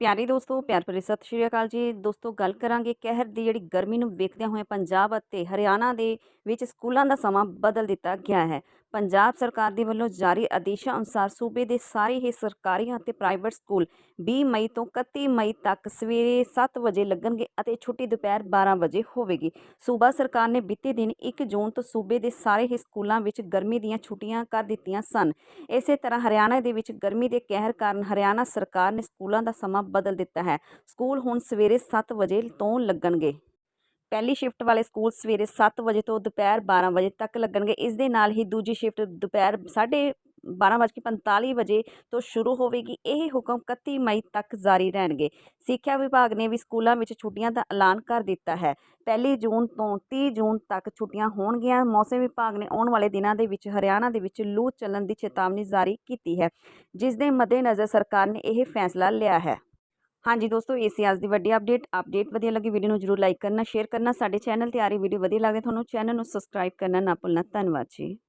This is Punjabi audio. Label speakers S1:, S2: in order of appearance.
S1: ਪਿਆਰੇ ਦੋਸਤੋ, ਪਿਆਰ ਭਰੀ ਸਤਿ ਸ਼੍ਰੀ ਅਕਾਲ ਜੀ। ਦੋਸਤੋ, ਗੱਲ ਕਰਾਂਗੇ ਕਹਿਰ ਦੀ, ਜਿਹੜੀ ਗਰਮੀ ਨੂੰ ਵੇਖਦਿਆਂ ਹੋਏ ਪੰਜਾਬ ਅਤੇ ਹਰਿਆਣਾ ਦੇ ਵਿੱਚ ਸਕੂਲਾਂ ਦਾ ਸਮਾਂ ਬਦਲ ਦਿੱਤਾ ਗਿਆ ਹੈ। ਪੰਜਾਬ ਸਰਕਾਰ ਦੇ ਵੱਲੋਂ ਜਾਰੀ ਆਦੇਸ਼ਾਂ ਅਨੁਸਾਰ ਸੂਬੇ ਦੇ ਸਾਰੇ ਹੀ ਸਰਕਾਰੀ ਅਤੇ ਪ੍ਰਾਈਵੇਟ ਸਕੂਲ 20 ਮਈ ਤੋਂ 31 ਮਈ ਤੱਕ ਸਵੇਰੇ 7 ਵਜੇ ਲੱਗਣਗੇ ਅਤੇ ਛੁੱਟੀ ਦੁਪਹਿਰ 12 ਵਜੇ ਹੋਵੇਗੀ। ਸੂਬਾ ਸਰਕਾਰ ਨੇ ਬੀਤੇ ਦਿਨ 1 ਜੂਨ ਤੋਂ ਸੂਬੇ ਦੇ ਸਾਰੇ ਹੀ ਸਕੂਲਾਂ ਵਿੱਚ ਗਰਮੀ ਦੀਆਂ ਛੁੱਟੀਆਂ ਕਰ ਦਿੱਤੀਆਂ ਸਨ। ਇਸੇ ਤਰ੍ਹਾਂ ਹਰਿਆਣਾ ਦੇ ਵਿੱਚ ਗਰਮੀ ਦੇ ਕਹਿਰ ਕਾਰਨ ਹਰਿਆਣਾ ਸਰਕਾਰ ਨੇ ਸਕੂਲਾਂ ਦਾ ਸਮਾਂ ਬਦਲ ਦਿੱਤਾ ਹੈ। ਸਕੂਲ ਹੁਣ ਸਵੇਰੇ 7 ਵਜੇ ਤੋਂ ਲੱਗਣਗੇ। ਪਹਿਲੀ ਸ਼ਿਫਟ ਵਾਲੇ ਸਕੂਲ ਸਵੇਰੇ 7 ਵਜੇ ਤੋਂ ਦੁਪਹਿਰ 12 ਵਜੇ ਤੱਕ ਲੱਗਣਗੇ। ਇਸ ਦੇ ਨਾਲ ਹੀ ਦੂਜੀ ਸ਼ਿਫਟ ਦੁਪਹਿਰ 12:45 ਵਜੇ ਤੋਂ ਸ਼ੁਰੂ ਹੋਵੇਗੀ। ਇਹ ਹੁਕਮ 31 ਮਈ ਤੱਕ ਜਾਰੀ ਰਹਿਣਗੇ। ਸਿੱਖਿਆ ਵਿਭਾਗ ਨੇ ਵੀ ਸਕੂਲਾਂ ਵਿੱਚ ਛੁੱਟੀਆਂ ਦਾ ਐਲਾਨ ਕਰ ਦਿੱਤਾ ਹੈ। ਪਹਿਲੀ ਜੂਨ ਤੋਂ 30 ਜੂਨ ਤੱਕ ਛੁੱਟੀਆਂ ਹੋਣਗੀਆਂ। ਮੌਸਮ ਵਿਭਾਗ ਨੇ ਆਉਣ ਵਾਲੇ ਦਿਨਾਂ ਦੇ ਵਿੱਚ ਹਰਿਆਣਾ ਦੇ ਵਿੱਚ ਲੂ ਚੱਲਣ ਦੀ ਚੇਤਾਵਨੀ ਜਾਰੀ ਕੀਤੀ ਹੈ, ਜਿਸ ਦੇ ਮੱਦੇਨਜ਼ਰ ਸਰਕਾਰ ਨੇ ਇਹ ਫੈਸਲਾ ਲਿਆ ਹੈ। ਹਾਂਜੀ ਦੋਸਤੋ, ਇਹ ਸੀ ਅੱਜ ਦੀ ਵੱਡੀ ਅਪਡੇਟ ਅਪਡੇਟ ਵਧੀਆ ਲੱਗੀ ਵੀਡੀਓ ਨੂੰ ਜਰੂਰ ਲਾਈਕ ਕਰਨਾ ਸ਼ੇਅਰ ਕਰਨਾ। ਸਾਡੇ ਚੈਨਲ ਤੇ ਆ ਰਹੀ ਵੀਡੀਓ ਵਧੀਆ ਲੱਗੇ ਤੁਹਾਨੂੰ ਚੈਨਲ ਨੂੰ ਸਬਸਕ੍ਰਾਈਬ ਕਰਨਾ ਨਾ ਭੁੱਲਣਾ। ਧੰਨਵਾਦ ਜੀ।